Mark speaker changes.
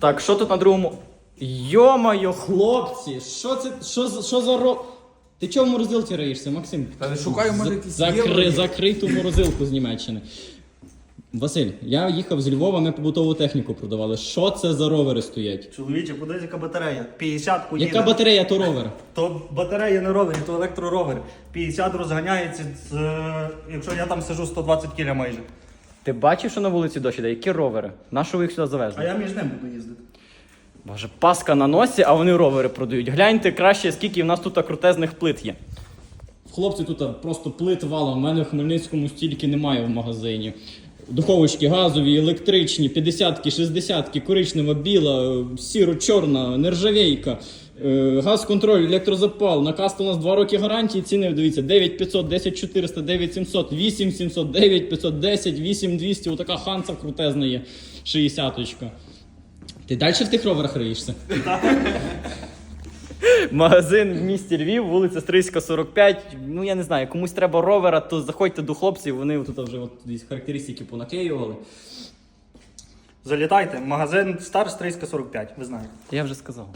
Speaker 1: Так, що тут на другому. Йо-моє, хлопці, що це. Що, за- що за ро. Ти чого в морозилці раїшся, Максим?
Speaker 2: Та не шукай, може, якісь
Speaker 1: закри,
Speaker 2: євро.
Speaker 1: закрий морозилку з Німеччини. Василь, я їхав з Львова, ми побутову техніку продавали. Що це за ровери стоять?
Speaker 3: Чоловіче, подивись, яка батарея. 50 ку
Speaker 1: Яка батарея, то ровер?
Speaker 3: То батарея не ровер, то електроровер. 50 розганяється, з, е, якщо я там сижу 120 кіля майже.
Speaker 1: Ти бачив, що на вулиці дощ іде? Які ровери? На що ви їх сюди завезли?
Speaker 3: А я між ним буду їздити.
Speaker 1: Боже, паска на носі, а вони ровери продають. Гляньте краще, скільки в нас тут крутезних плит є. Хлопці, тут просто плит валом. У мене в Хмельницькому стільки немає в магазині. Духовочки газові, електричні, 50-ки, 60-ки, коричнева, біла, сіро-чорна, нержавейка, е, газ-контроль, електрозапал. На касту у нас 2 роки гарантії. Ціни, дивіться, 9500, 10400, 9700, 8700, 9500, 10, 8200. Отака ханса крутезна є, 60-очка. Ти далі в тих роверах риєшся? Магазин в місті Львів, вулиця Стрийська, 45. Ну я не знаю, комусь треба ровера, то заходьте до хлопців, вони тут вже от характеристики понаклеювали.
Speaker 3: Залітайте, магазин Стар Стрийська 45, ви знаєте.
Speaker 1: Я вже сказав.